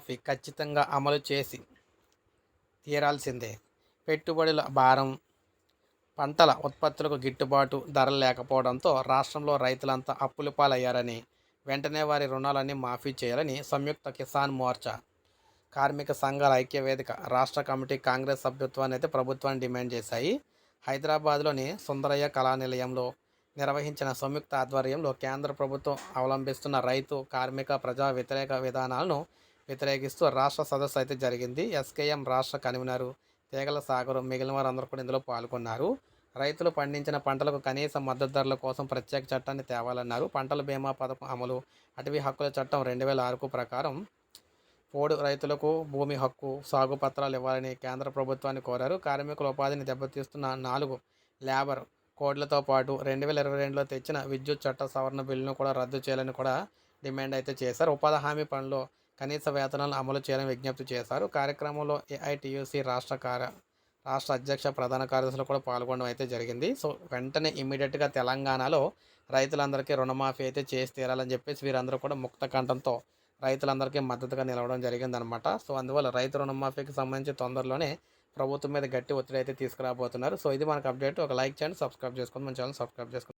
మాఫీ ఖచ్చితంగా అమలు చేసి తీరాల్సిందే. పెట్టుబడుల భారం పంటల ఉత్పత్తులకు గిట్టుబాటు ధరలు లేకపోవడంతో రాష్ట్రంలో రైతులంతా అప్పుల పాలయ్యారని వెంటనే వారి రుణాలన్నీ మాఫీ చేయాలని సంయుక్త కిసాన్ మోర్చా కార్మిక సంఘాల ఐక్య వేదిక రాష్ట్ర కమిటీ కాంగ్రెస్ సభ్యత్వాన్ని అయితే ప్రభుత్వాన్ని డిమాండ్ చేశాయి. హైదరాబాద్లోని సుందరయ్య కళానిలయంలో నిర్వహించిన సంయుక్త ఆధ్వర్యంలో కేంద్ర ప్రభుత్వం అవలంబిస్తున్న రైతు కార్మిక ప్రజా వ్యతిరేక విధానాలను వ్యతిరేకిస్తూ రాష్ట్ర సదస్సు అయితే జరిగింది. ఎస్కేఎం రాష్ట్ర కన్వీనరు తీగల సాగరు మిగిలిన వారందరూ కూడా ఇందులో పాల్గొన్నారు. రైతులు పండించిన పంటలకు కనీస మద్దతు ధరల కోసం ప్రత్యేక చట్టాన్ని తేవాలన్నారు. పంటల బీమా పథకం అమలు అటవీ హక్కుల చట్టం రెండు వేల ఆరుకు ప్రకారం పోడు రైతులకు భూమి హక్కు సాగు పత్రాలు ఇవ్వాలని కేంద్ర ప్రభుత్వాన్ని కోరారు. కార్మికుల ఉపాధిని దెబ్బతీస్తున్న నాలుగు లేబర్ కోడ్లతో పాటు రెండు వేల ఇరవై రెండులో తెచ్చిన విద్యుత్ చట్ట సవరణ బిల్లును కూడా రద్దు చేయాలని కూడా డిమాండ్ అయితే చేశారు. ఉపాధి హామీ పనులు కనీస వేతనాలను అమలు చేయాలని విజ్ఞప్తి చేశారు. కార్యక్రమంలో ఏఐటీయూసీ రాష్ట్ర కార్య రాష్ట్ర అధ్యక్ష ప్రధాన కార్యదర్శులు కూడా పాల్గొనడం అయితే జరిగింది. సో వెంటనే ఇమ్మీడియట్గా తెలంగాణలో రైతులందరికీ రుణమాఫీ అయితే చేసి తీరాలని చెప్పేసి వీరందరూ కూడా ముక్త కంఠంతో రైతులందరికీ మద్దతుగా నిలవడం జరిగిందనమాట. సో అందువల్ల రైతు రుణమాఫీకి సంబంధించి తొందరలోనే ప్రభుత్వం మీద గట్టి ఒత్తిడి అయితే తీసుకురాబోతున్నారు. సో ఇది మనకు అప్డేట్. ఒక లైక్ చేయండి సబ్స్క్రైబ్ చేసుకోండి మన ఛానల్ సబ్స్క్రైబ్ చేసుకోండి.